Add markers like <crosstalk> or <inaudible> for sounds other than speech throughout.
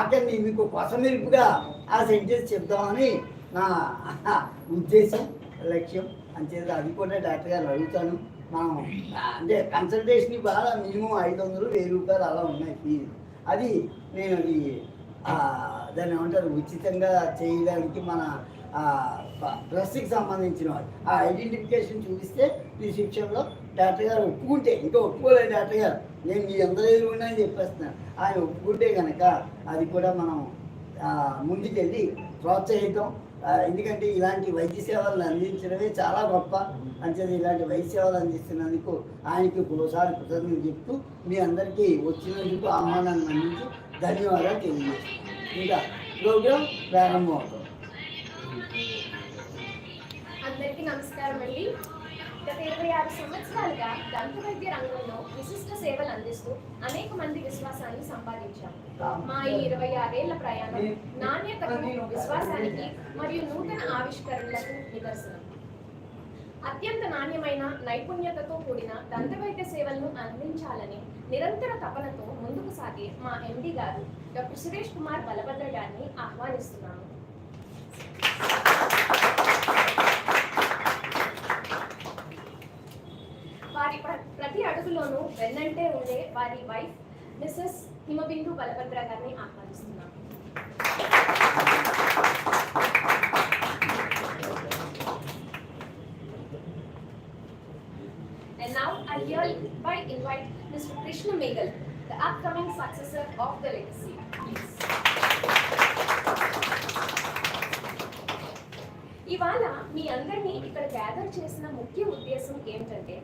ఆఖరిని మీకు కొసమెరుపుగా ఆ సెంటెన్స్ చెప్దామని నా ఉద్దేశం లక్ష్యం. అంతేత అది కూడా డాక్టర్ గారు అడుగుతాను. మనం అంటే కన్సల్టేషన్ బాగా మినిమం ఐదు వందలు వెయ్యి రూపాయలు అలా ఉన్నాయి ఫీజు అది నేను అది దాన్ని ఏమంటారు ఉచితంగా చేయడానికి మన డ్రెస్కి సంబంధించిన ఆ ఐడెంటిఫికేషన్ చూపిస్తే ప్రిస్క్రిప్షన్లో డాక్టర్ గారు ఒప్పుకుంటే ఇంకా ఒప్పుకోలేదు డాక్టర్ గారు. నేను మీ అందరూ ఎదురుకుండా అని చెప్పేస్తున్నాను. ఆయన ఒప్పుకుంటే కనుక అది కూడా మనం ముందుకెళ్ళి ప్రోత్సహిద్దాం. ఎందుకంటే ఇలాంటి వైద్య సేవలను అందించడమే చాలా గొప్ప. అంచేది ఇలాంటి వైద్య సేవలు అందిస్తున్నందుకు ఆయనకి ఒకసారి కృతజ్ఞతలు చెప్తూ మీ అందరికీ వచ్చినందుకు ఆహ్వానాన్ని అందించి ధన్యవాదాలు తెలియజేస్తున్నాను. ఇంకా ప్రోగ్రాం ప్రారంభం అవుతుంది అందరికీ నమస్కారం అండి గత ఇరవై ఆరు సంవత్సరాలుగా దంత వైద్య రంగంలో విశిష్ట సేవలు అందిస్తూ అనేక మంది విశ్వాసాన్ని సంపాదించాం మా ఈ ఇరవై ఆరేళ్ళ ప్రయాణం నాణ్యతకు విశ్వాసానికి మరియు నూతన ఆవిష్కరణలకు నిదర్శనం. అత్యంత నాణ్యమైన నైపుణ్యతతో కూడిన దంత వైద్య సేవలను అందించాలని నిరంతర తపనతో ముందుకు సాగే మా ఎండి గారు డాక్టర్ సురేష్ కుమార్ బలభద్ర గారిని ఆహ్వానిస్తున్నాము వారి ప్ర- ప్రతి వెన్నంటే ఉండే వారి వైఫ్ మిస్సెస్ హిమబిందు బలభద్ర గారిని ఆహ్వానిస్తున్నాం And now I hereby invite Mr. Krishna Megal, the upcoming successor of the legacy. Please. ఇవాళ మీ అందరినీ ఇక్కడ గ్యాదర్ చేసిన ముఖ్య ఉద్దేశం ఏమిటంటే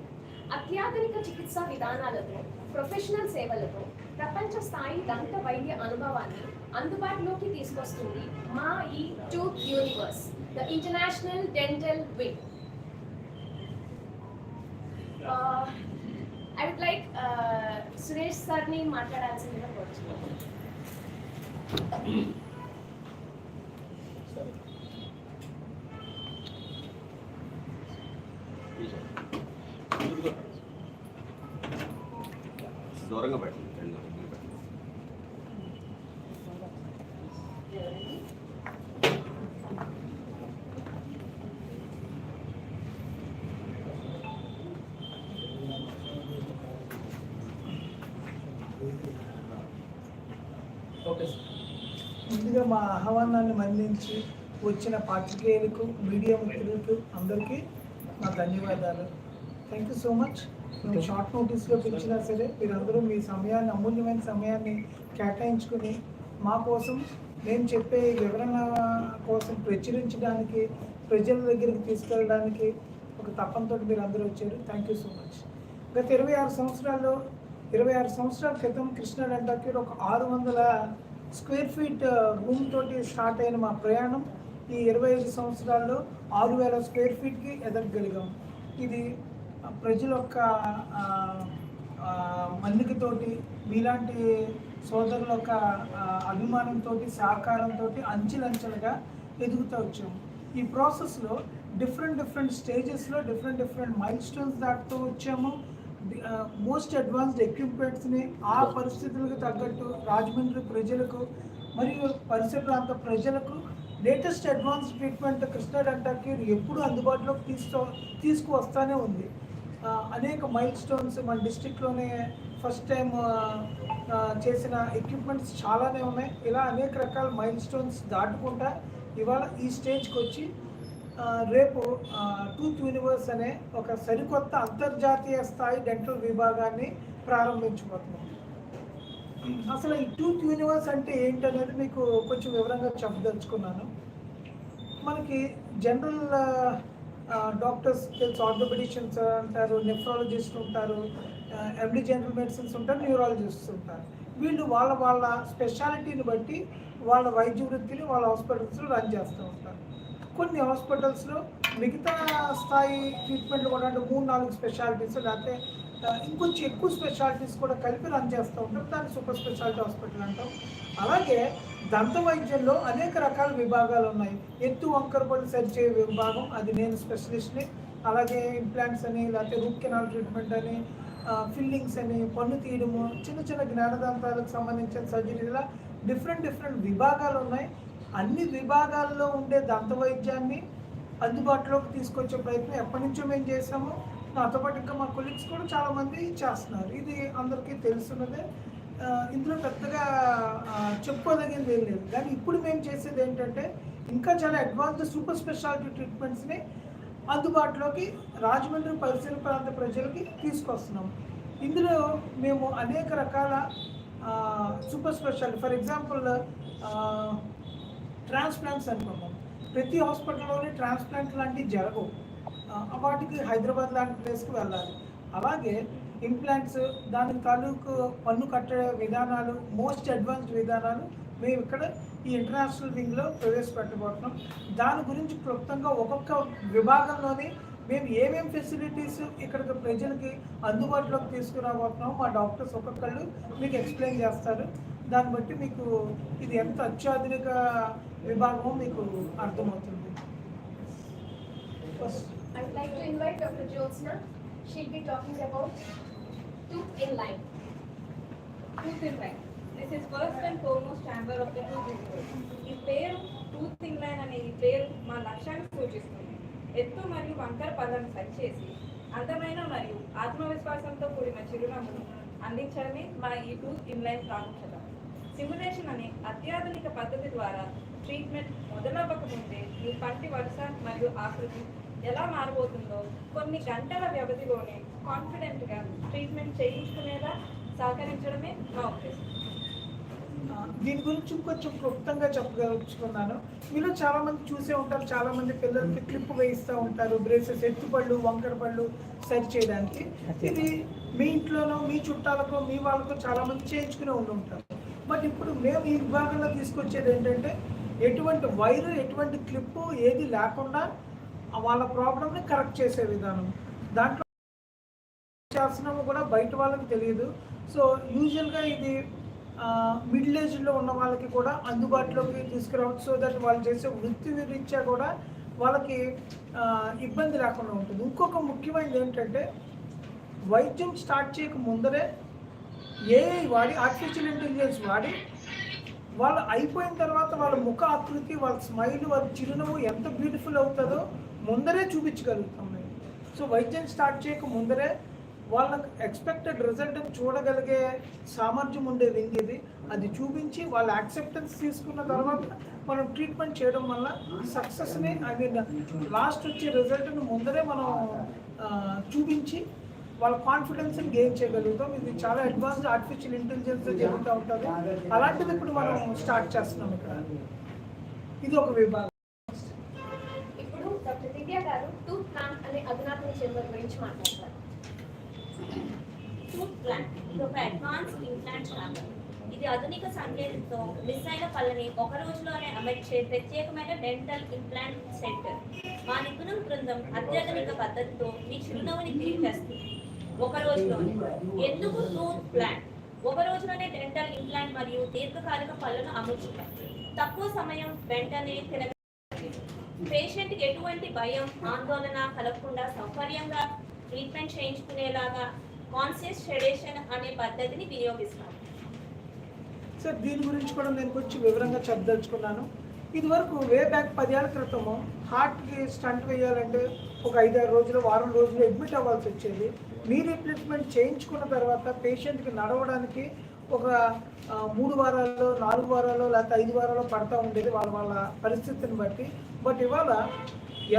అత్యాధునిక చికిత్సా విధానాలతో ప్రొఫెషనల్ సేవలతో ప్రపంచ స్థాయి దంత వైద్య అనుభవాన్ని అందుబాటులోకి తీసుకొస్తుంది మా ఈ tooth universe the international dental wing I would like Suresh సార్ని మాట్లాడాల్సిందిగా కోరుచున్నాను. <clears throat> మా ఆహ్వానాన్ని మన్నించి వచ్చిన పాత్రికేయులకు మీడియా మిత్రులకు అందరికీ నా ధన్యవాదాలు. థ్యాంక్ యూ సో మచ్ మేము షార్ట్ నోటీస్లో పిలిచినా సరే మీరందరూ మీ సమయాన్ని అమూల్యమైన సమయాన్ని కేటాయించుకుని మా కోసం నేను చెప్పే వివరణ కోసం ప్రచురించడానికి ప్రజల దగ్గరికి తీసుకెళ్ళడానికి ఒక తపంతో మీరు అందరూ వచ్చారు. థ్యాంక్ యూ సో మచ్ గత ఇరవై ఆరు సంవత్సరాల్లో ఇరవై ఆరు సంవత్సరాల క్రితం కృష్ణా డంటాకి ఒక ఆరు వందల స్క్వేర్ ఫీట్ రూమ్ తోటి స్టార్ట్ అయిన మా ప్రయాణం ఈ ఇరవై ఐదు సంవత్సరాల్లో ఆరు వేల స్క్వేర్ ఫీట్కి ఎదగగలిగాం. ఇది ప్రజల యొక్క ఆ, మన్నికతోటి మీలాంటి సోదరుల యొక్క అభిమానంతో సహకారంతో అంచెలంచెలుగా ఎదుగుతూ వచ్చాము ఈ ప్రాసెస్లో డిఫరెంట్ డిఫరెంట్ స్టేజెస్లో డిఫరెంట్ డిఫరెంట్ మైల్ స్టోన్స్ దాటుతూ వచ్చాము. మోస్ట్ అడ్వాన్స్డ్ ఎక్విప్మెంట్స్ని ఆ పరిస్థితులకు తగ్గట్టు రాజమండ్రి ప్రజలకు మరియు పరిసర ప్రాంత ప్రజలకు లేటెస్ట్ అడ్వాన్స్ ట్రీట్మెంట్ కృష్ణ డంటాకి ఎప్పుడు అందుబాటులోకి తీసుకో తీసుకువస్తానే ఉంది. అనేక మైల్ స్టోన్స్ మన డిస్టిక్లోనే ఫస్ట్ టైం చేసిన ఎక్విప్మెంట్స్ చాలానే ఉన్నాయి. ఇలా అనేక రకాల మైల్ స్టోన్స్ దాటుకుంటా ఇవాళ ఈ స్టేజ్కి వచ్చి రేపు టూత్ యూనివర్స్ అనే ఒక సరికొత్త అంతర్జాతీయ స్థాయి డెంటల్ విభాగాన్ని ప్రారంభించబోతున్నాం. అసలు ఈ టూత్ యూనివర్స్ అంటే ఏంటనేది మీకు కొంచెం వివరంగా చెప్పదలుచుకున్నాను. మనకి జనరల్ డాక్టర్స్ తెలుసు ఆర్థోపెడిషియన్స్ అంటారు నెఫ్రాలజిస్ట్ ఉంటారు ఎండి జనరల్ మెడిసిన్స్ ఉంటారు న్యూరాలజిస్ట్స్ ఉంటారు. వీళ్ళు వాళ్ళ వాళ్ళ స్పెషాలిటీని బట్టి వాళ్ళ వైద్య వృత్తిని వాళ్ళ హాస్పిటల్స్లో రన్ చేస్తూ ఉంటారు. కొన్ని హాస్పిటల్స్లో మిగతా స్థాయి ట్రీట్మెంట్లు కూడా అంటే మూడు నాలుగు స్పెషాలిటీస్ లేకపోతే ఇంకొంచెం ఎక్కువ స్పెషాలిటీస్ కూడా కలిపి రన్ చేస్తూ ఉంటాం. దాన్ని సూపర్ స్పెషాలిటీ హాస్పిటల్ అంటాం. అలాగే దంత వైద్యంలో అనేక రకాల విభాగాలు ఉన్నాయి. ఎత్తు వంకరపల్లి సరిచే విభాగం అది నేను స్పెషలిస్ట్ని. అలాగే ఇంప్లాంట్స్ అని లేకపోతే రూట్ కెనాల్ ట్రీట్మెంట్ అని ఫిల్లింగ్స్ అని పన్ను తీయడము చిన్న చిన్న జ్ఞానదంతాలకు సంబంధించిన సర్జరీలా డిఫరెంట్ డిఫరెంట్ విభాగాలు ఉన్నాయి. అన్ని విభాగాల్లో ఉండే దంత వైద్యాన్ని అందుబాటులోకి తీసుకొచ్చే ప్రయత్నం ఎప్పటి నుంచో మేము చేసాము నాతో పాటు ఇంకా మా కొలీగ్స్ కూడా చాలామంది చేస్తున్నారు. ఇది అందరికీ తెలుస్తున్నదే ఇందులో పెద్దగా చెప్పుకోదగింది ఏం లేదు. కానీ ఇప్పుడు మేము చేసేది ఏంటంటే ఇంకా చాలా అడ్వాన్స్డ్ సూపర్ స్పెషాలిటీ ట్రీట్మెంట్స్ని అందుబాటులోకి రాజమండ్రి పరిసర ప్రాంత ప్రజలకి తీసుకొస్తున్నాం. ఇందులో మేము అనేక రకాల super speciality for example transplants అనుకున్నాం ప్రతి హాస్పిటల్లోనే ట్రాన్స్ప్లాంట్ లాంటివి జరగవు. వాటికి హైదరాబాద్ లాంటి ప్లేస్కి వెళ్ళాలి. అలాగే ఇంప్లాంట్స్ దాని తాలూకు పన్ను కట్టే విధానాలు మోస్ట్ అడ్వాన్స్డ్ విధానాలు మేము ఇక్కడ ఈ ఇంటర్నేషనల్ వింగ్లో ప్రవేశపెట్టబోతున్నాం. దాని గురించి క్లుప్తంగా ఒక్కొక్క విభాగంలోని మేము ఏమేం ఫెసిలిటీస్ ఇక్కడికి ప్రజలకి అందుబాటులోకి తీసుకురాబోతున్నాం మా డాక్టర్స్ ఒక్కొక్కళ్ళు మీకు ఎక్స్ప్లెయిన్ చేస్తారు. దాన్ని బట్టి మీకు ఇది ఎంత అత్యాధునిక విభాగమో మీకు అర్థమవుతుంది first I'd like to invite Dr. Jyotsna. She'll be talking about tooth in line. Tooth in line this is first and foremost chamber of the tooth in ఈ పేరు టూత్ ఇన్ లైన్ అనే ఈ పేరు మా లక్ష్యాన్ని సూచిస్తుంది ఎత్తు మరియు వంకర పదాన్ని సరి చేసి అందమైన మరియు ఆత్మవిశ్వాసంతో కూడిన చిరునవ్వును అందించడమే మా ఈ టూత్ ఇన్ లైన్ ప్రాముఖ్యత సిమ్యులేషన్ అనే అత్యాధునిక పద్ధతి ద్వారా ట్రీట్మెంట్ మొదలవ్వకముందే మీ పంటి వరుస మరియు ఆకృతి ఎలా మారబోతుందో కొన్ని గంటల వ్యవధిలోనే కాన్ఫిడెంట్గా ట్రీట్మెంట్ చేయించుకునేలా సహకరించడమే మా ఉద్దేశం. దీని గురించి కొంచెం క్లుప్తంగా చెప్పదలుచుకున్నాను. మీలో చాలామంది చూసే ఉంటారు చాలామంది పిల్లలకి క్లిప్ వేయిస్తూ ఉంటారు బ్రేసెస్ ఎత్తుపళ్ళు వంకర పళ్ళు సరి చేయడానికి. ఇది మీ ఇంట్లోనో మీ చుట్టాలకో మీ వాళ్ళకో చాలామంది చేయించుకునే ఉండి ఉంటారు. బట్ ఇప్పుడు మేము ఈ విభాగంలో తీసుకొచ్చేది ఏంటంటే ఎటువంటి వైర్ ఎటువంటి క్లిప్పు ఏది లేకుండా వాళ్ళ ప్రాబ్లమ్ని కరెక్ట్ చేసే విధానం. దాంట్లో చేస్తున్నామో కూడా బయట వాళ్ళకి తెలియదు. సో యూజువల్గా ఇది మిడిల్ ఏజ్లో ఉన్న వాళ్ళకి కూడా అందుబాటులోకి తీసుకురావచ్చు. సో దట్ వాళ్ళు చేసే వృత్తి రీత్యా కూడా వాళ్ళకి ఇబ్బంది లేకుండా ఉంటుంది. ఇంకొక ముఖ్యమైనది ఏంటంటే వైద్యం స్టార్ట్ చేయక ముందరే ఏఐ వాడి ఆర్టిఫిషియల్ ఇంటెలిజెన్స్ వాడి వాళ్ళు అయిపోయిన తర్వాత వాళ్ళ ముఖ ఆకృతి వాళ్ళ స్మైల్ వాళ్ళ చిరునవ్వు ఎంత బ్యూటిఫుల్ అవుతుందో ముందరే చూపించగలుగుతాం మేము. సో వైద్యం స్టార్ట్ చేయక ముందరే వాళ్ళకు ఎక్స్పెక్టెడ్ రిజల్ట్ చూడగలిగే సామర్థ్యం ఉండే వింగ్ ఇది. అది చూపించి వాళ్ళ యాక్సెప్టెన్స్ తీసుకున్న తర్వాత మనం ట్రీట్మెంట్ చేయడం వల్ల సక్సెస్ని ఐ మీన్ లాస్ట్ వచ్చే రిజల్ట్ని ముందరే మనం చూపించి వాళ్ళ కాన్ఫిడెన్స్ని గెయిన్ చేయగలుగుతాం. ఇది చాలా అడ్వాన్స్డ్ ఆర్టిఫిషియల్ ఇంటెలిజెన్స్ జరుగుతూ ఉంటుంది. అలాంటిది ఇప్పుడు మనం స్టార్ట్ చేస్తున్నాం ఇక్కడ. ఇది ఒక విభాగం. ఇప్పుడు డాక్టర్ దివ్య గారు టూత్ ప్లాంట్ అనే అధునాతన చేంబర్ గురించి మాట్లాడతారు. టూత్ ప్లాంట్ ఇది ఒక అడ్వాన్స్ ఇంప్లాంట్ ఛాంబర్ ఇది ఆధునిక సంకేతంతో మిస్ అయిన పళ్ళని ఒక రోజులోనే అమర్చే ప్రత్యేకమైన డెంటల్ ఇంప్లాంట్ సెంటర్ మా నిపుణుల బృందం అత్యాధునిక పద్ధతితో మీ చిరునవ్వుని తిరిగి తెస్తుంది ఒక రోజులోనే. ఎందుకు టూత్ ప్లాంట్? ఒక రోజులోనే డెంటల్ ఇంప్లాంట్ మరియు దీర్ఘకాలిక పళ్ళను అమర్చుతాం తక్కువ సమయం వెంటనే తినగ పేషెంట్కి ఎటువంటి భయం ఆందోళన కలగకుండా సౌకర్యంగా ట్రీట్మెంట్ చేయించుకునేలాగా కాన్షియస్ షెడేషన్ అనే పద్ధతిని వినియోగిస్తాం. సార్ దీని గురించి కూడా నేను కొంచెం వివరంగా చెప్పదలుచుకున్నాను. ఇది వరకు వే బ్యాక్ పదేళ్ళ క్రితము హార్ట్కి స్టంట్ వేయాలంటే ఒక ఐదారు రోజులు వారం రోజులు అడ్మిట్ అవ్వాల్సి వచ్చేది. మీ రీప్లేస్మెంట్ చేయించుకున్న తర్వాత పేషెంట్కి నడవడానికి ఒక మూడు వారాల్లో నాలుగు వారాల్లో లేకపోతే ఐదు వారాల్లో పడతా ఉండేది వాళ్ళ వాళ్ళ పరిస్థితిని బట్టి. బట్ ఇవాళ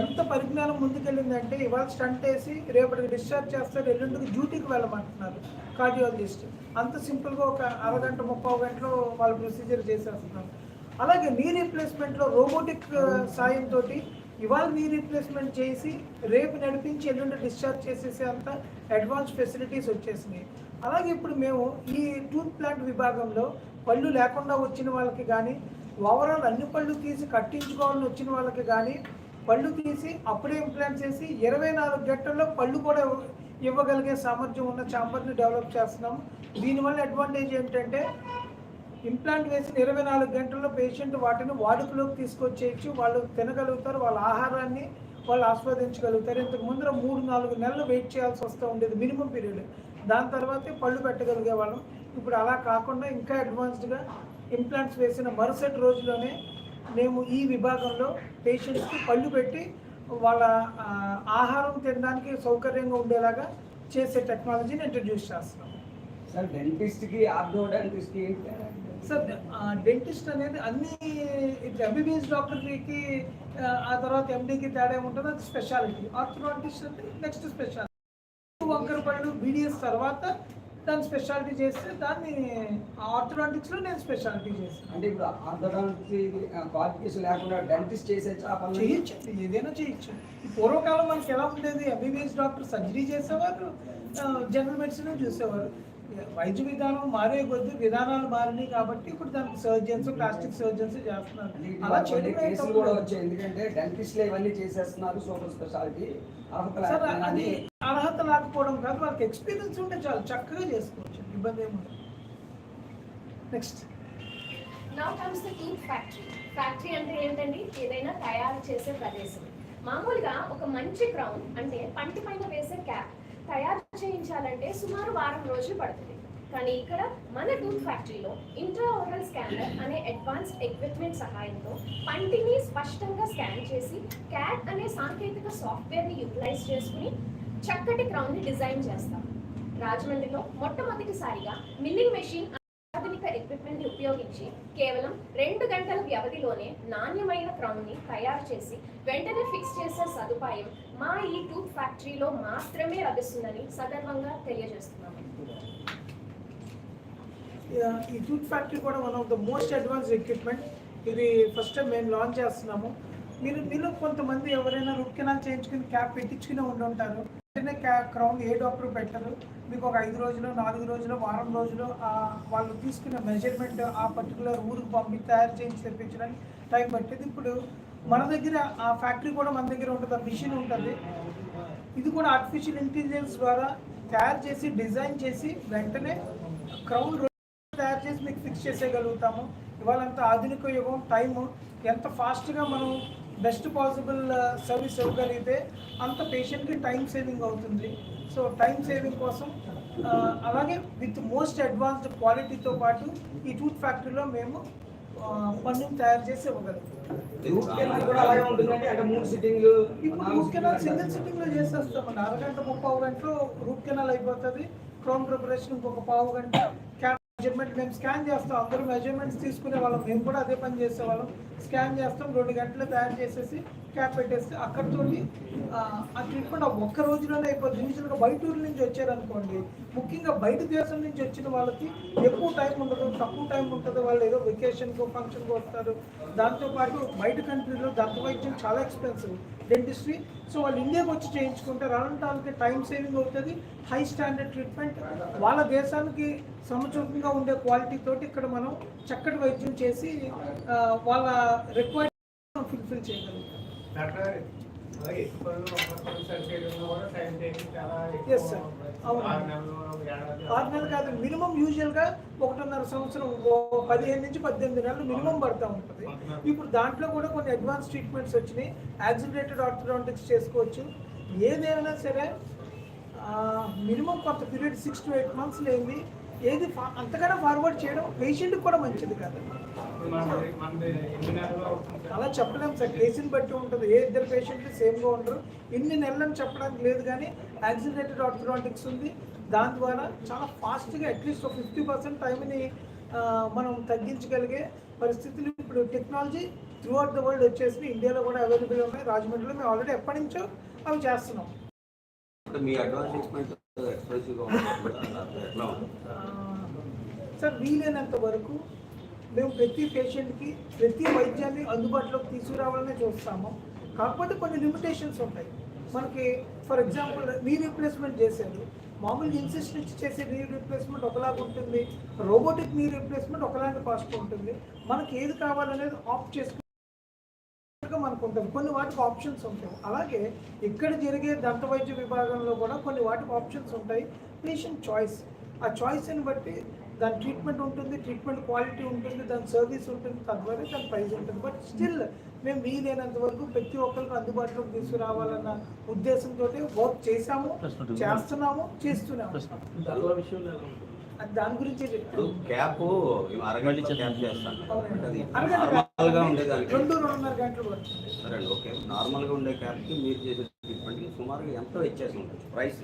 ఎంత పరిజ్ఞానం ముందుకెళ్ళిందంటే ఇవాళ స్టంట్ వేసి రేపటికి డిశ్చార్జ్ చేస్తారు ఎల్లుండికి డ్యూటీకి వెళ్ళమంటున్నారు కార్డియాలజిస్ట్ అంత సింపుల్గా ఒక అరగంట ముప్పై గంటలో వాళ్ళ ప్రొసీజర్ చేసేస్తున్నారు. అలాగే నీ రీప్లేస్మెంట్లో రోబోటిక్ సాయంతో ఇవాళ నీ రీప్లేస్మెంట్ చేసి రేపు నడిపించి ఎల్లుండి డిశ్చార్జ్ చేసేసే అంత అడ్వాన్స్ ఫెసిలిటీస్ వచ్చేసినాయి. అలాగే ఇప్పుడు మేము ఈ టూత్ ప్లాంట్ విభాగంలో పళ్ళు లేకుండా వచ్చిన వాళ్ళకి కానీ ఓవరాల్ అన్ని పళ్ళు తీసి కట్టించుకోవాలని వచ్చిన వాళ్ళకి కానీ పళ్ళు తీసి అప్పుడే ఇంప్లాంట్ చేసి ఇరవై నాలుగు గంటల్లో పళ్ళు కూడా ఇవ్వగలిగే సామర్థ్యం ఉన్న ఛాంబర్ని డెవలప్ చేస్తున్నాం దీనివల్ల అడ్వాంటేజ్ ఏంటంటే ఇంప్లాంట్ వేసిన ఇరవై నాలుగు గంటల్లో పేషెంట్ వాటిని వాడుకలోకి తీసుకొచ్చేయచ్చు. వాళ్ళు తినగలుగుతారు వాళ్ళ ఆహారాన్ని వాళ్ళు ఆస్వాదించగలుగుతారు. ఇంతకు ముందర మూడు నాలుగు నెలలు వెయిట్ చేయాల్సి వస్తూ ఉండేది మినిమం పీరియడ్. దాని తర్వాతే పళ్ళు పెట్టగలిగే వాళ్ళం. ఇప్పుడు అలా కాకుండా ఇంకా అడ్వాన్స్డ్గా ఇంప్లాంట్స్ వేసిన మరుసటి రోజులోనే మేము ఈ విభాగంలో పేషెంట్స్కి పళ్ళు పెట్టి వాళ్ళ ఆహారం తినడానికి సౌకర్యంగా ఉండేలాగా చేసే టెక్నాలజీని ఇంట్రడ్యూస్ చేస్తున్నాం. సార్ డెంటిస్ట్కి ఆర్థో డెంటిస్ట్ సార్ డెంటిస్ట్ అనేది అన్ని ఎంబీబీఎస్ డాక్టర్కి ఆ తర్వాత ఎండీకి తేడా ఏముంటుందో అది స్పెషాలిటీ ఆర్థోడాంటిస్ట్ అంటే నెక్స్ట్ స్పెషాలిటీ వంకర పళ్ళు బీడిఎస్ తర్వాత దాని స్పెషాలిటీ చేస్తే దాన్ని ఆర్థోడాంటిక్స్లో నేను స్పెషాలిటీ చేస్తాను అంటే ఇప్పుడు ఆర్థోడాంటిస్ట్ క్వాలిఫికేషన్ లేకుండా డెంటిస్ట్ పనులు? చేయొచ్చు ఏదైనా చేయొచ్చు. పూర్వకాలం మనకి ఎలా ఉండేది? ఎంబీబీఎస్ డాక్టర్ సర్జరీ చేసేవారు జనరల్ మెడిసిన్ చూసేవారు. వైద్య విధానం మారే కొద్ది విధానాలు మారినాయి కాబట్టి ఇప్పుడు దానికి సర్జన్స్ ప్లాస్టిక్ సర్జన్స్ చేస్తున్నారు. కూడా. వచ్చాయి. ఎందుకంటే డెంటిస్ట్లు ఇవన్నీ చేసేస్తున్నారు సూపర్ స్పెషాలిటీ. అది అర్హత లేకపోవడం కాదు వాళ్ళకి ఎక్స్పీరియన్స్ ఉంటే చాలు చక్కగా చేసుకోవచ్చు. ఇబ్బంది ఏముంది next now comes the tooth factory factory అంటే ఏంటండి? ఏదైనా తయారు చేసే ప్రదేశం. మామూలుగా ఒక మంచి క్రౌన్ అంటే పంటి పైన వేసే క్యాప్ తయారు చేయించాలంటే సుమారు వారం రోజులు పడుతుంది. కానీ ఇక్కడ మన టూత్ ఫ్యాక్టరీలో ఇంట్రాఓరల్ స్కానర్ అనే అడ్వాన్స్డ్ ఎక్విప్మెంట్ సహాయంతో పంటిని స్పష్టంగా స్కాన్ చేసి క్యాట్ అనే సాంకేతిక సాఫ్ట్వేర్ని యూటిలైజ్ చేసుకుని చక్కటి క్రౌన్ని డిజైన్ చేస్తాం. రాజమండ్రిలో మొట్టమొదటిసారిగా మిల్లింగ్ మెషిన్ ఆధునిక ఎక్విప్మెంట్ ఉపయోగించి కేవలం రెండు గంటల వ్యవధిలోనే నాణ్యమైన క్రౌన్ని తయారు చేసి వెంటనే ఫిక్స్ చేసే సదుపాయం మా ఈ టూత్ ఫ్యాక్టరీలో మాత్రమే లభిస్తుందని సదర్భంగా తెలియజేస్తున్నాము. ఈ టూత్ ఫ్యాక్టరీ కూడా one of the most advance equipment ఇది ఫస్ట్ టైం మేము లాంచ్ చేస్తున్నాము. మీరు మీలో కొంతమంది ఎవరైనా రూట్ కెనాల్ చేయించుకుని క్యాప్ పెట్టించుకునే ఉండి ఉంటారు. వెంటనే క్యా క్రౌన్ ఏ డాక్టర్ పెట్టరు. మీకు ఒక ఐదు రోజులు నాలుగు రోజులు వారం రోజులు వాళ్ళు తీసుకున్న మెజర్మెంట్ ఆ పర్టికులర్ ఊరికి పంపి తయారు చేయించి తెప్పించడానికి టైం పట్టేది. ఇప్పుడు మన దగ్గర ఆ ఫ్యాక్టరీ కూడా మన దగ్గర ఉంటుంది ఆ మిషన్ ఉంటుంది. ఇది కూడా ఆర్టిఫిషియల్ ఇంటెలిజెన్స్ ద్వారా తయారు చేసి డిజైన్ చేసి వెంటనే క్రౌన్ తయారు చేసి మీకు ఫిక్స్ చేసేయగలుగుతాము. ఇవాళంతా ఆధునిక యుగం టైము ఎంత ఫాస్ట్గా మనం బెస్ట్ పాసిబుల్ సర్వీస్ ఇవ్వగలిగితే అంత పేషెంట్కి టైం సేవింగ్ అవుతుంది. సో టైం సేవింగ్ కోసం అలాగే విత్ మోస్ట్ అడ్వాన్స్డ్ క్వాలిటీతో పాటు ఈ టూత్ ఫ్యాక్టరీలో మేము పన్నును తయారు చేసి ఇప్పుడు రూట్ కెనాల్ సింగిల్ సిట్టింగ్లో చేసేస్తామండి. అరగంట ముప్పావు గంటలో రూట్ కెనాల్ అయిపోతుంది. క్రౌన్ ప్రిపరేషన్ ఇంకొక పావు గంట మెజర్మెంట్ మేము స్కాన్ చేస్తాం అందరూ మెజర్మెంట్స్ తీసుకునే వాళ్ళం. మేము కూడా అదే పని చేసేవాళ్ళం స్కాన్ చేస్తాం రెండు గంటలు తయారు చేసేసి క్యాప్ పెట్టేసి అక్కడితో ఆ ట్రీట్మెంట్ ఒక్క రోజులోనే అయిపోతుంది యూజువల్గా బయట ఊరి నుంచి వచ్చారనుకోండి ముఖ్యంగా బయట దేశం నుంచి వచ్చిన వాళ్ళకి ఎక్కువ టైం ఉండదు. తక్కువ టైం ఉంటుంది. వాళ్ళు ఏదో వెకేషన్కో ఫంక్షన్కో వస్తారు. దాంతోపాటు బయట కంట్రీలో దంత వైద్యం చాలా ఎక్స్పెన్సివ్ డెంటిస్ట్రీ సో వాళ్ళు ఇండియాకి వచ్చి చేయించుకుంటారు అలాంటి వాళ్ళకి టైం సేవింగ్ అవుతుంది. హై స్టాండర్డ్ ట్రీట్మెంట్ వాళ్ళ దేశానికి సముచితంగా ఉండే క్వాలిటీ తోటి ఇక్కడ మనం చక్కటి వైద్యం చేసి వాళ్ళ రిక్వైర్మెంట్ ఫుల్ఫిల్ చేయగలుగుతాం. ఎస్ సార్ అవును. ఆరు నెలలు కాదు మినిమం యూజువల్గా ఒకటిన్నర సంవత్సరం ఓ పదిహేను నుంచి పద్దెనిమిది నెలలు మినిమం పడుతూ ఉంటుంది. ఇప్పుడు దాంట్లో కూడా కొన్ని అడ్వాన్స్ ట్రీట్మెంట్స్ వచ్చినాయి. యాక్సిడేటెడ్ ఆర్థోడాంటిక్స్ చేసుకోవచ్చు. ఏదైనా సరే మినిమం కొంత period six to eight months లేని ఏది అంతకన్నా ఫార్వర్డ్ చేయడం పేషెంట్కి కూడా మంచిది కాదు అలా చెప్పలేము సార్. కేసుని బట్టి ఉంటుంది. ఏ ఇద్దరు పేషెంట్లు సేమ్గా ఉండరు. ఇన్ని నెలలని చెప్పడానికి లేదు కానీ యాక్సిడేటెడ్ ఆర్థోడాంటిక్స్ ఉంది. దాని ద్వారా చాలా ఫాస్ట్గా అట్లీస్ట్ ఒక ఫిఫ్టీ పర్సెంట్ టైంని మనం తగ్గించగలిగే పరిస్థితులు ఇప్పుడు technology throughout the world వచ్చేసి ఇండియాలో కూడా అవైలబుల్ ఉన్నాయి. రాజమండ్రిలో మేము ఆల్రెడీ ఎప్పటి నుంచో అవి చేస్తున్నాం. మీ అడ్వాన్స్ ట్రీట్మెంట్ సార్ వీలైనంత వరకు మేము ప్రతి పేషెంట్కి ప్రతి వైద్యాన్ని అందుబాటులోకి తీసుకురావాలనే చూస్తాము. కాకపోతే కొన్ని లిమిటేషన్స్ ఉంటాయి. మనకి ఫర్ ఎగ్జాంపుల్ నీ రీప్లేస్మెంట్ చేసేది మామూలు ఇన్సిస్ట్ నుంచి చేసే నీ రీప్లేస్మెంట్ ఒకలాగా ఉంటుంది. రోబోటిక్ నీ రీప్లేస్మెంట్ ఒకలాంటి కాస్ట్ ఉంటుంది. మనకి ఏది కావాలనేది ఆప్ట్ చేసుకుని మనకు ఉంటుంది. కొన్ని వాటికి ఆప్షన్స్ ఉంటాయి. అలాగే ఇక్కడ జరిగే దంత వైద్య విభాగంలో కూడా కొన్ని వాటికి ఆప్షన్స్ ఉంటాయి. పేషెంట్ చాయిస్ ఆ చాయిస్ని బట్టి దాని ట్రీట్మెంట్ ఉంటుంది ట్రీట్మెంట్ క్వాలిటీ ఉంటుంది దాని సర్వీస్ ఉంటుంది తద్వారా దాని ప్రైస్ ఉంటుంది. బట్ స్టిల్ మేము వీలైనంత వరకు ప్రతి ఒక్కరికి అందుబాటులోకి తీసుకురావాలన్న ఉద్దేశంతో వర్క్ చేశాము చేస్తున్నాము చేస్తున్నాము. అది దాని గురించే ఇప్పుడు క్యాప్ అరగంట క్యాప్ చేస్తాను. అవునండి. అది అరగంట నార్మల్గా ఉండేదానికి రెండు రెండున్నర గంటలు సరే ఓకే. నార్మల్గా ఉండే క్యాప్కి మీరు చేసే ట్రీట్మెంట్కి సుమారుగా ఎంత వ్యత్యాసం ఉంటుంది. ప్రైస్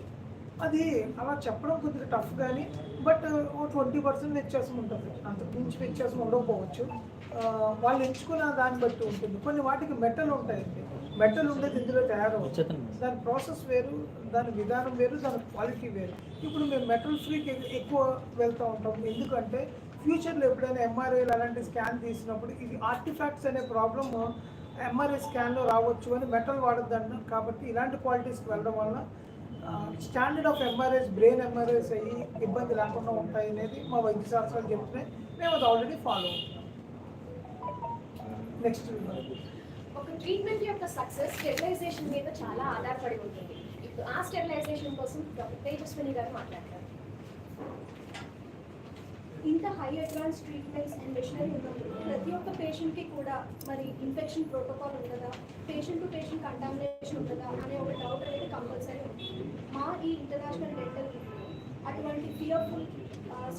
అది అలా చెప్పడం కొద్దిగా టఫ్ కానీ బట్ ఓ ట్వంటీ పర్సెంట్ వ్యత్యాసం ఉంటుంది. అంతకు మించి వ్యత్యాసం ఉండకపోవచ్చు. వాళ్ళు ఎంచుకున్న దాన్ని బట్టి ఉంటుంది. కొన్ని వాటికి మెటల్ ఉంటాయండి. మెటల్ ఉండేది ఇందులో తయారవుతుంది. దాని ప్రాసెస్ వేరు దాని విధానం వేరు దాని క్వాలిటీ వేరు. ఇప్పుడు మేము మెటల్ ఫ్రీకి ఎక్కువ వెళ్తూ ఉంటాం. ఎందుకంటే ఫ్యూచర్లో ఎప్పుడైనా ఎంఆర్ఐ అలాంటి స్కాన్ తీసినప్పుడు ఇది ఆర్టిఫాక్ట్స్ అనే ప్రాబ్లమ్ ఎంఆర్ఐ స్కాన్లో రావచ్చు అని మెటల్ వాడద్దు కాబట్టి ఇలాంటి క్వాలిటీస్కి వెళ్ళడం వల్ల standard of MRS brain MRS అయ్యి ఇబ్బంది లేకుండా ఉంటాయి అనేది మా వైద్య శాస్త్రాలు చెప్తున్నాయి. మేము అది ఆల్రెడీ ఫాలో అవుతున్నాం. నెక్స్ట్ ఒక ట్రీట్మెంట్ యొక్క సక్సెస్ స్టెరిలైజేషన్ మీద చాలా ఆధారపడి ఉంటుంది. ఇప్పుడు ఆ స్టెరిలైజేషన్ కోసం డాక్టర్ తేజస్విని గారు మాట్లాడతారు ఇంత high advance treatments and machinery ఉన్నప్పుడు ప్రతి ఒక్క పేషెంట్కి కూడా మరి ఇన్ఫెక్షన్ ప్రోటోకాల్ ఉండదా పేషెంట్ టు పేషెంట్ కంటామినేషన్ ఉండదా అనే ఒక డౌట్ అనేది కంపల్సరీ ఉంది. మా ఈ ఇంటర్నేషనల్ డెంటల్ అటువంటి ఫియర్ఫుల్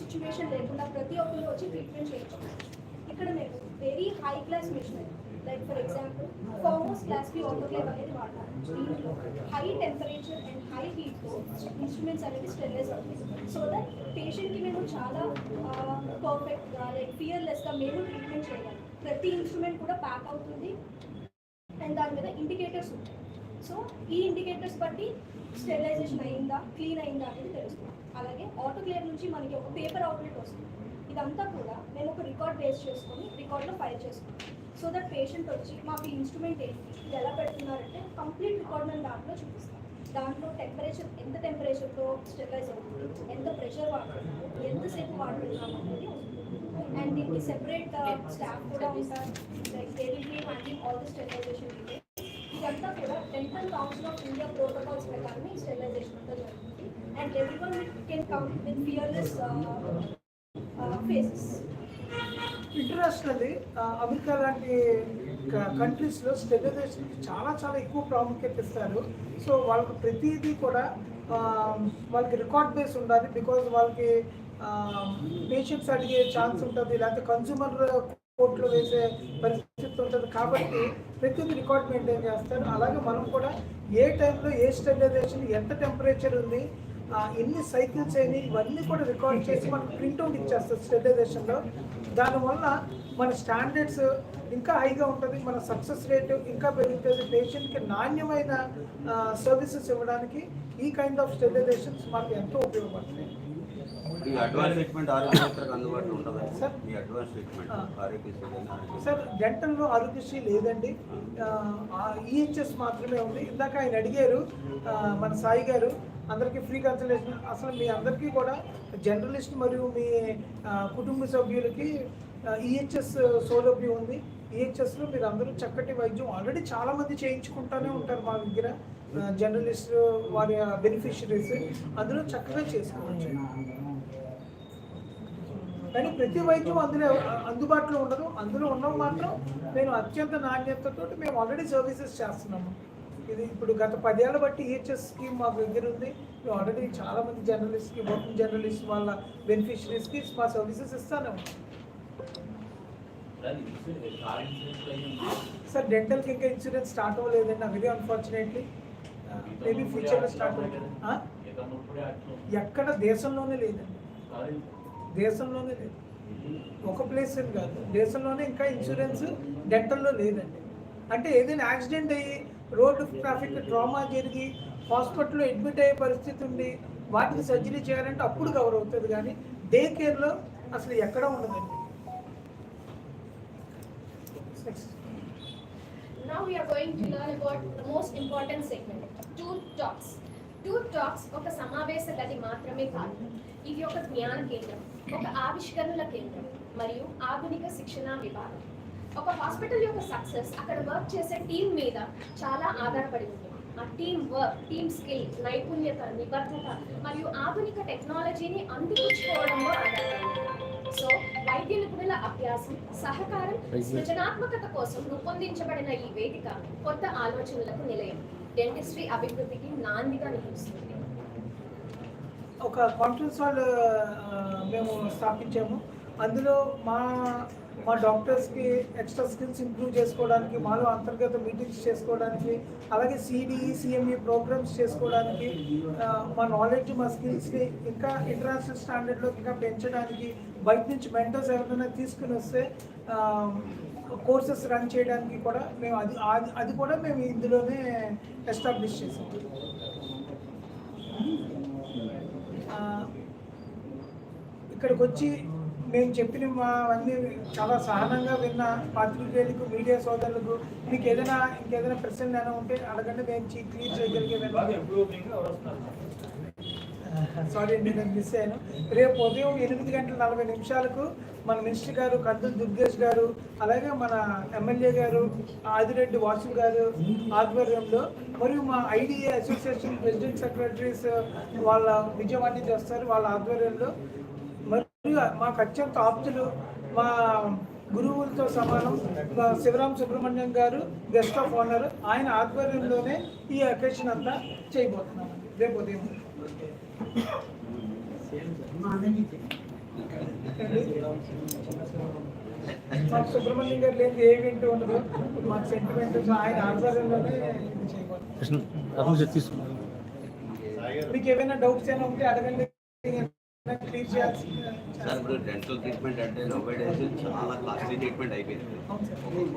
సిచ్యువేషన్ లేకుండా ప్రతి ఒక్కరు వచ్చి ట్రీట్మెంట్ చేయించుకోవచ్చు. ఇక్కడ మేము very high class machinery like for example foremost class B autoclave అనేది వాడతారు దీంట్లో హై టెంపరేచర్ అండ్ హై హీట్తో ఇన్స్ట్రుమెంట్స్ అనేవి స్టెరిలైజ్ అవుతాయి సో దట్ పేషెంట్కి మేము చాలా పర్ఫెక్ట్గా లైక్ ఫియర్లెస్గా మేము ట్రీట్మెంట్ చేయగలం ప్రతి ఇన్స్ట్రుమెంట్ కూడా ప్యాక్ అవుతుంది. అండ్ దాని మీద ఇండికేటర్స్ ఉంటాయి. సో ఈ ఇండికేటర్స్ బట్టి స్టెరిలైజేషన్ అయిందా క్లీన్ అయిందా అనేది తెలుస్తుంది. అలాగే ఆటోక్లేవ్ నుంచి మనకి ఒక పేపర్ అవుట్లెట్ వస్తుంది. ఇదంతా కూడా మేము ఒక రికార్డ్ బేస్ చేసుకొని రికార్డ్లో ఫైల్ చేసుకున్నాం సో దట్ పేషెంట్ వచ్చి మాకు ఈ ఇన్స్ట్రుమెంట్ ఏంటి? ఇది ఎలా పెడుతున్నారంటే కంప్లీట్ రికార్డ్ మేము దాంట్లో చూపిస్తాం దాంట్లో టెంపరేచర్ ఎంత టెంపరేచర్తో స్టెరిలైజ్ అవుతుంది? ఎంత ప్రెషర్ వాడుతున్నాము? ఎంతసేపు వాడుతున్నాము అనేది అండ్ దీనికి సెపరేట్ స్టాఫ్ uh, కూడా ఉంటారు. Like they will be handing all the sterilisation ఇదంతా కూడా dental council of India protocols ప్రకారమే ఈ స్టెరిలైజేషన్ అంతా జరుగుతుంది. And every one can come with fearless faces internationally America లాంటి కంట్రీస్లో స్టెబిలైజేషన్కి చాలా చాలా ఎక్కువ ప్రాముఖ్యత ఇస్తారు. సో వాళ్ళకి ప్రతిదీ కూడా వాళ్ళకి రికార్డ్ బేస్ ఉండాలి. బికాజ్ వాళ్ళకి పేషెంట్స్ అడిగే ఛాన్స్ ఉంటుంది. లేకపోతే కన్సూమర్ కోర్టులో వేసే పరిస్థితి ఉంటుంది. కాబట్టి ప్రతిదీ రికార్డ్ మెయింటైన్ చేస్తారు. అలాగే మనం కూడా ఏ టైంలో ఏ స్టెబిలైజేషన్ ఎంత టెంపరేచర్ ఉంది ఎన్ని సైకిల్స్ అయినాయి ఇవన్నీ కూడా రికార్డ్ చేసి మనకు ప్రింట్అవుట్ ఇచ్చేస్తారు స్టెరిలైజేషన్లో దానివల్ల మన స్టాండర్డ్స్ ఇంకా హైగా ఉంటుంది మన సక్సెస్ రేట్ ఇంకా పెరుగుతుంది. పేషెంట్కి నాణ్యమైన సర్వీసెస్ ఇవ్వడానికి ఈ కైండ్ ఆఫ్ స్టెరిలైజేషన్స్ మాకు ఎంతో ఉపయోగపడుతున్నాయి. సార్? డెంటల్లో ఆరోగ్యశ్రీ లేదండి. ఈహెచ్ఎస్ మాత్రమే ఉంది. ఇందాక ఆయన అడిగారు మన సాయి గారు అందరికీ ఫ్రీ కన్సల్టేషన్ అసలు మీ అందరికీ కూడా జర్నలిస్ట్ మరియు మీ కుటుంబ సభ్యులకి ఈహెచ్ఎస్ సౌలభ్యం ఉంది. ఈహెచ్ఎస్లో మీరు అందరూ చక్కటి వైద్యం ఆల్రెడీ చాలామంది చేయించుకుంటూనే ఉంటారు మా దగ్గర జర్నలిస్ట్ వారి బెనిఫిషరీస్ అందులో చక్కగా చేసుకోవచ్చు. కానీ ప్రతి వైద్యం అందులో అందుబాటులో ఉండదు. అందులో ఉన్నవి మాత్రం నేను అత్యంత నాణ్యతతో మేము ఆల్రెడీ సర్వీసెస్ చేస్తున్నాము. ఇది ఇప్పుడు గత పదేళ్ళ బట్టి ఈహెచ్ఎస్ స్కీమ్ మా దగ్గర ఉంది. మేము ఆల్రెడీ చాలా మంది జర్నలిస్ట్కి వర్కింగ్ జర్నలిస్ట్ వాళ్ళ బెనిఫిషరీస్కి మా సర్వీసెస్ ఇస్తాను. సార్ డెంటల్కి ఇంకా ఇన్సూరెన్స్ స్టార్ట్ అవ్వలేదండి నాకు ఇది అన్ఫార్చునేట్లీ మేబీ ఫ్యూచర్లో స్టార్ట్ అవుతుంది? ఎక్కడ దేశంలోనే లేదండి. దేశంలోనే లేదు. ఒక ప్లేస్ అని కాదు. దేశంలోనే ఇంకా ఇన్సూరెన్స్ డెంటల్లో లేదండి. అంటే ఏదైనా యాక్సిడెంట్ అయ్యి రోడ్డు ట్రాఫిక్ డ్రామా జరిగి హాస్పిటల్లో అడ్మిట్ అయ్యే పరిస్థితి ఉండి వాటిని సర్జరీ చేయాలంటే అప్పుడు కవర్ అవుతుంది కానీ డే కేర్లో అసలు ఎక్కడ ఉండదండి. Now we are going to learn about the most important segment, two Talks. Tooth talks ఒక సమావేశ గది మాత్రమే కాదు. ఇది ఒక జ్ఞాన కేంద్రం ఒక ఆవిష్కరణల కేంద్రం మరియు ఆధునిక శిక్షణ విభాగం. ఒక హాస్పిటల్ యొక్క సక్సెస్ అక్కడ వర్క్ చేసే టీం మీద చాలా ఆధారపడి ఉంటుంది ఆ టీం వర్క్ టీం స్కిల్ నైపుణ్యత నిబద్ధత మరియు ఆధునిక టెక్నాలజీని అందిపుచ్చుకోవడంలో సో వైద్య నిపుణుల అభ్యాసం సహకారం సృజనాత్మకత కోసం రూపొందించబడిన ఈ వేదిక కొత్త ఆలోచనలకు నిలయం. డెంటిస్ట్రీ అభివృద్ధికి నాందిగా నిలుస్తుంది. ఒక కాన్ఫరెన్స్ హాల్ మేము స్థాపించాము. అందులో మా మా డాక్టర్స్కి ఎక్స్ట్రా స్కిల్స్ ఇంప్రూవ్ చేసుకోవడానికి మాలో అంతర్గత మీటింగ్స్ చేసుకోవడానికి అలాగే సిడిఈ సిఎంఈ ప్రోగ్రామ్స్ చేసుకోవడానికి మా నాలెడ్జ్ మా స్కిల్స్ని ఇంకా ఇంటర్నేషనల్ స్టాండర్డ్లో ఇంకా పెంచడానికి బయట నుంచి మెంటర్స్ ఎవరైనా తీసుకుని వస్తే కోర్సెస్ రన్ చేయడానికి కూడా మేము అది అది- అది కూడా మేము ఇందులోనే ఎస్టాబ్లిష్ చేసాం. ఇక్కడికి వచ్చి మేము చెప్పిన మా అన్ని చాలా సహనంగా విన్న పాత్రికేయులకు మీడియా సోదరులకు మీకు ఏదైనా ఇంకేదైనా ప్రశ్నలు ఏమైనా ఉంటే అడగండి మేము క్లియర్ చేయగలిగే సారీ అండి నేను మిస్ అయ్యాను. రేపు ఉదయం ఎనిమిది గంటల నలభై నిమిషాలకు మన మినిస్టర్ గారు కందులు దుర్గేష్ గారు అలాగే మన ఎమ్మెల్యే గారు ఆదిరెడ్డి వాసు గారు ఆధ్వర్యంలో మరియు మా ఐడిఏ అసోసియేషన్ ప్రెసిడెంట్ సెక్రటరీస్ వాళ్ళ విజయవాడ నుంచి వస్తారు వాళ్ళ ఆధ్వర్యంలో మాకు అత్యంత ఆప్తులు మా గురువులతో సమానం మా శివరాం సుబ్రహ్మణ్యం గారు గెస్ట్ ఆఫ్ ఆనర్ ఆయన ఆధ్వర్యంలోనే ఈ అకేషన్ అంతా చేయబోతున్నాం. రేపు ఉదయం. మాకు సుబ్రహ్మణ్యం గారు లేదు ఏ ఈవెంట్ ఉండదు. మాకు సెంటిమెంట్ ఆయన ఆధ్వర్యంలోనే ఇది చేయబోతున్నాం మీకు ఏమైనా డౌట్స్ ఏమైనా ఉంటే అడగండి. సార్ ఇప్పుడు డెంటల్ ట్రీట్మెంట్ అంటే నోబైడేస్ చాలా కాస్ట్లీ ట్రీట్మెంట్ అయిపోయింది.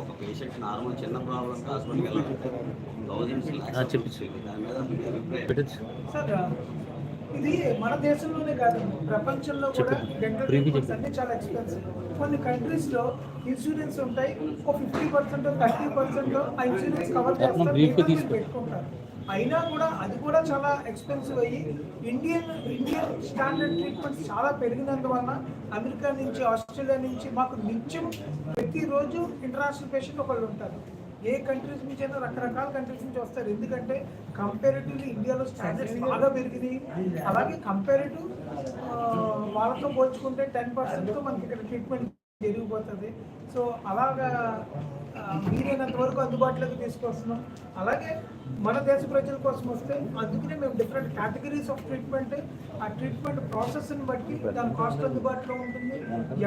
ఒక- పేషెంట్ నార్మల్ చిన్న ప్రాబ్లమ్ హాస్పిటల్కి వెళ్ళాలంటే థౌజండ్స్ ల్యాక్స్ దాని మీద మీ అభిప్రాయం. సార్ ఇది మన దేశంలోనే కాదు ప్రపంచంలో కూడా డెంటల్ ట్రీట్మెంట్స్ అన్ని చాలా ఎక్స్పెన్సివ్ కొన్ని కంట్రీస్లో ఇన్సూరెన్స్ ఉంటాయి ఒక ఫిఫ్టీ పర్సెంట్ థర్టీ పర్సెంట్ ఆ ఇన్సూరెన్స్ కవర్ చేస్తారు. పెట్టుకుంటారు. అయినా కూడా అది కూడా చాలా ఎక్స్పెన్సివ్ అయ్యి ఇండియన్ ఇండియన్ స్టాండర్డ్ ట్రీట్మెంట్స్ చాలా పెరిగినందువలన అమెరికా నుంచి ఆస్ట్రేలియా నుంచి మాకు నిత్యం ప్రతిరోజు ఇంటర్నేషనల్ పేషెంట్ ఒకళ్ళు ఉంటారు. ఏ కంట్రీస్ నుంచి అయినా రకరకాల కంట్రీస్ నుంచి వస్తారు. ఎందుకంటే కంపారిటివ్లీ ఇండియాలో స్టాండర్డ్స్ బాగా పెరిగినాయి. అలాగే కంపారిటివ్ వాళ్ళతో పోల్చుకుంటే టెన్ పర్సెంట్తో మనకి ఇక్కడ ట్రీట్మెంట్ జరిగిపోతుంది. సో అలాగా వీలైనంత వరకు అందుబాటులోకి తీసుకొస్తున్నాం. అలాగే మన దేశ ప్రజల కోసం వస్తే అందుకనే మేము డిఫరెంట్ కేటగిరీస్ ఆఫ్ ట్రీట్మెంట్ ఆ ట్రీట్మెంట్ ప్రాసెస్ని బట్టి దాని కాస్ట్ అందుబాటులో ఉంటుంది.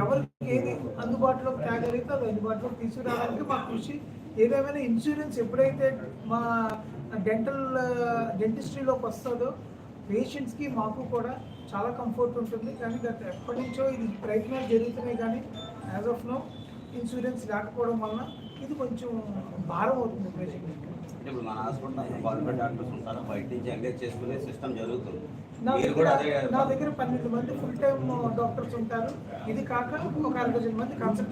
ఎవరికి ఏది అందుబాటులోకి తేగలిగితే అది అందుబాటులోకి తీసుకురావడానికి మా కృషి. ఏదేమైనా ఇన్సూరెన్స్ ఎప్పుడైతే మా డెంటల్ డెంటిస్ట్రీలోకి వస్తుందో పేషెంట్స్కి మాకు కూడా చాలా కంఫర్ట్ ఉంటుంది. కానీ గత ఎప్పటి నుంచో ఇది ప్రయత్నాలు జరుగుతున్నాయి. కానీ యాజ్ ఆఫ్ నో ఇన్సూరెన్స్ లేకపోవడం వలన ఇది కొంచెం భారం అవుతుంది అంటే ఇప్పుడు మన హాస్పిటల్ క్వాలిఫైడ్ డాక్టర్స్ ఉంటారు బయట నుంచి ఎంగేజ్ చేసుకునే సిస్టమ్ జరుగుతుంది. నా దగ్గర పన్నెండు మంది ఫుల్ టైం డాక్టర్స్ ఉంటారు. ఇది కాక ఒక అరవై మంది కన్సల్టెంట్